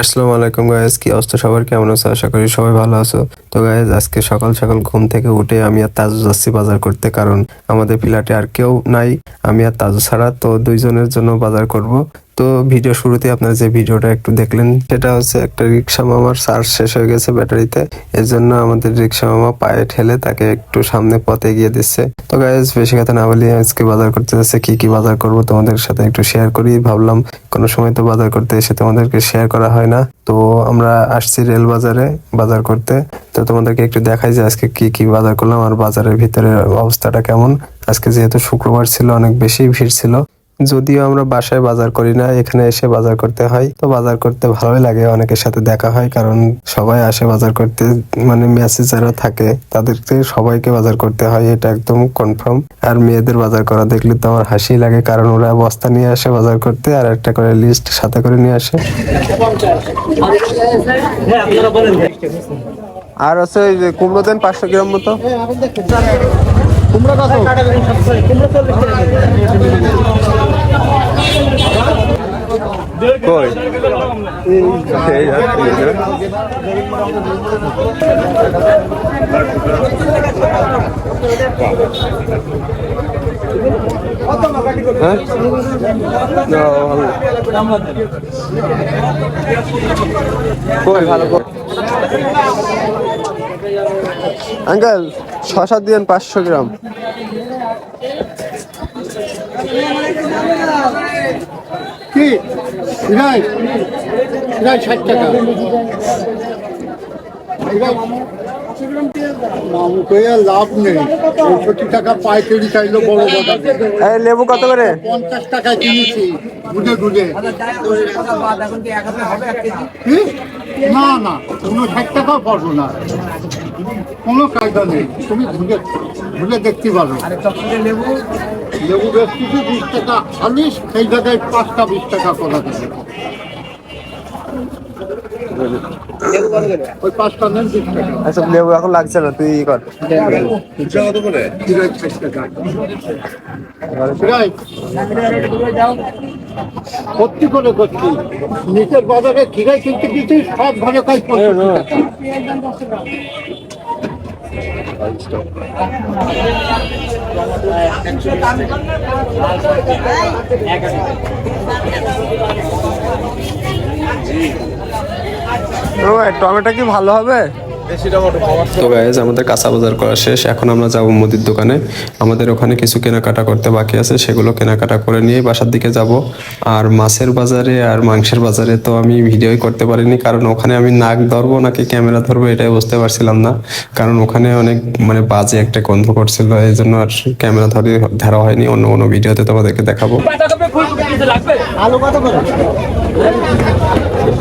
আসসালামু আলাইকুম গায়েস কি অবস্থা? সবার কেমন আছো? আশা করি সবাই ভালো আছো। তো গায়েস আজকে সকাল সকাল ঘুম থেকে উঠে আমি আর তাজু যাচ্ছি বাজার করতে, কারণ আমাদের ফ্ল্যাটে আর কেউ নাই। আমি আর তাজু ছাড়া, তো দুইজনের জন্য বাজার করব। তো ভিডিও শুরুতে আপনারা যে ভিডিওটা একটু দেখলেন, সেটা হচ্ছে একটা রিক্সা মামার চার্জ শেষ হয়ে গেছে ব্যাটারিতে। এর জন্য আমাদের রিক্সা মামা পায়ে ঠেলে তাকে একটু সামনে পথে গিয়ে দিচ্ছে। তো গাইজ বেশি কথা না বলি আজকে বাজার করতে যাচ্ছে, কি কি বাজার করব তোমাদের সাথে একটু শেয়ার করি। ভাবলাম, কোনো সময় তো বাজার করতে এসে তোমাদেরকে শেয়ার করা হয় না। তো আমরা আসছি রেল বাজারে বাজার করতে। তো তোমাদেরকে একটু দেখাই যে আজকে কি কি বাজার করলাম আর বাজারের ভিতরে অবস্থাটা কেমন। আজকে যেহেতু শুক্রবার ছিল, অনেক বেশি ভিড় ছিল। যদিও আমরা বাসায় বাজার করি না এখানে এসে বাজার করতে হয়। তো বাজার করতে ভালোই লাগে অনেকের সাথে দেখা হয় কারণ সবাই আসে বাজার করতে মানে মেসেজ যারা থাকে তাদেরকে সবাইকে বাজার করতে হয় এটা একদম কনফার্ম আর মেয়েদের বাজার করা দেখলে তো আমার হাসি লাগে কারণ ওরা বস্তা নিয়ে আসে বাজার করতে আর একটা করে লিস্ট সাথে করে নিয়ে আসে। আর হচ্ছে ওই যে কুমড়ো দেন পাঁচশো গ্রাম মতো। তোমরা কত? কই এই না। হ্যাঁ? কই ভালো কই? আঙ্কেল শশা দিয়েন পাঁচশো গ্রাম কি? সিরাই সিরাই ষাট টাকা। লাভ নেই। পঁয়ষট্টি টাকা পাইকারি চাইলো বড় বাজারে। এই লেবু কত করে? পঞ্চাশ টাকায় কিনেছি? না না কোনো ষাট টাকাও পারব না। কোনো কায়দা নেই। তুমি ভুলে ভুলে দেখতে পারো। লেবু বেশ কিছু বিশ টাকা খালিস সেই জায়গায় পাঁচটা বিশ টাকা করা যাবে ওই পাঁচটা নেন বিশ টাকা। আচ্ছা লেবু এখন লাগছে না তুই কর। সত্যি করে করছি। নিচের বাজারে খিরাই কিনতে কিছু সব ঘরে কাজ ও টমেটো কি ভালো হবে? তো গাইজ আমাদের কাঁচা বাজার করা শেষ। এখন আমরা যাব মুদির দোকানে। আমাদের ওখানে কিছু কেনাকাটা করতে বাকি আছে সেগুলো কেনাকাটা করে নিয়ে বাসার দিকে যাব। আর মাছের বাজারে আর মাংসের বাজারে তো আমি ভিডিওই করতে পারিনি কারণ ওখানে আমি নাক ধরবো নাকি ক্যামেরা ধরবো এটাই বুঝতে পারছিলাম না। কারণ ওখানে অনেক মানে বাজে একটা গন্ধ করছিল এই জন্য আর ক্যামেরা ধরে ধরা হয়নি। অন্য কোনো ভিডিওতে তোমাদেরকে দেখাবো। আলু কত করে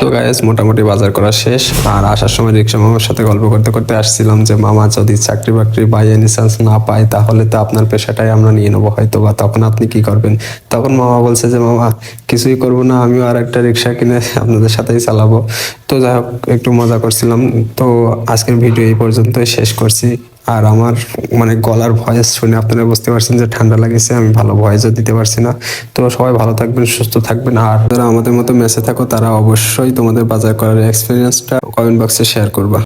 তো গায়েস মোটামুটি বাজার করা শেষ। আর আসার সময় রিক্সা মামার সাথে গল্প করতে করতে আসছিলাম যে, মামা, যদি চাকরি বাকরি বাই এনি চান্স না পায়, তাহলে তো আপনার পেশাটাই আমরা নিয়ে নেব হয়তো বা তখন আপনি কি করবেন? তখন মামা বলছে যে, মামা, কিছুই করব না, আমিও আর একটা রিক্সা কিনে আপনাদের সাথেই চালাবো। তো যাই হোক, একটু মজা করছিলাম। তো আজকের ভিডিও এই পর্যন্তই। শেষ করছি। আর আমার মানে গলার ভয়েস শুনে আপনারা বুঝতে পারছেন যে ঠান্ডা লাগেছে, আমি ভালো ভয়েসও দিতে পারছি না। তো সবাই ভালো থাকবেন, সুস্থ থাকবেন। আর যারা আমাদের মতো মেসে থাকো, তারা অবশ্যই তোমাদের বাজার করার এক্সপিরিয়েন্সটা কমেন্ট বক্সে শেয়ার করবা।